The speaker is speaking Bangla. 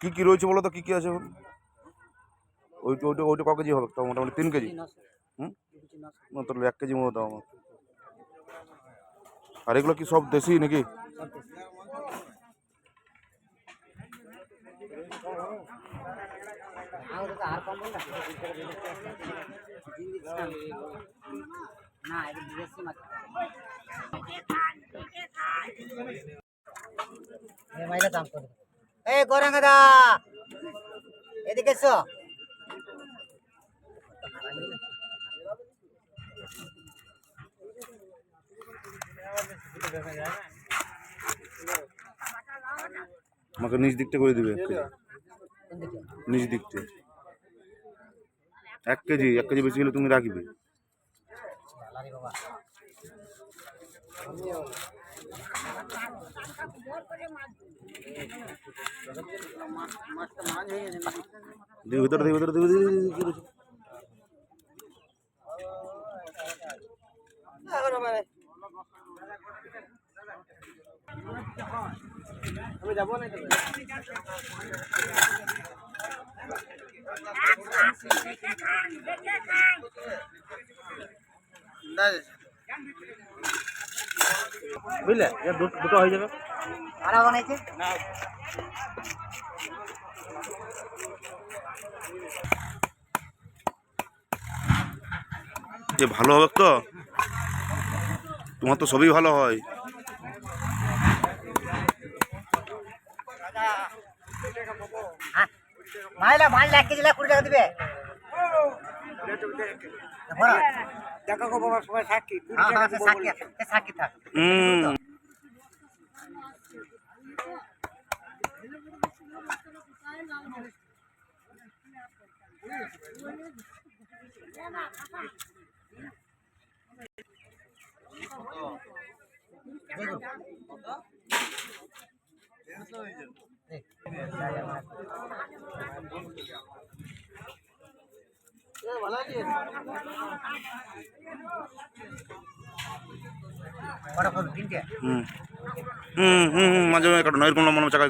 কি কি রয়েছে বলো তো? কি কি আছে এখন ওইটা ওইটা ওইটা ক কেজি হবে? তো মোটামুটি তিন কেজি। হুম? তাহলে এক কেজি মতো দাও আমার আর এগুলো কি সব দেশি নাকি? না দাম করে এই গোরাঙ্গা দা এদিকে আমাকে নিচ দিকটা করে দিবে কোন দিকটা। এক কেজি এক কেজি বেশি হলে তুমি রাখবে। বাবা দিকে ভিতরে দিকে ভিতরে দিকে দিকে দিকে আমি যাবো না বুঝলে? দুটো হয়ে যাবে। বানাইছে? যে ভালো হবে তো? তোমার তো সবই ভালো হয়। মাইলা মাইলা এক কেজি কুড়ি টাকা দিবে। দেখা গো বাবা সবাই সাক্ষী হ্যাঁ সাক্ষী থাক। হুম। বড় করব তিনটে হুম হুম হুম হুম মাঝে মাঝে কাটো না এরকম লম্বা লম্বা চাকা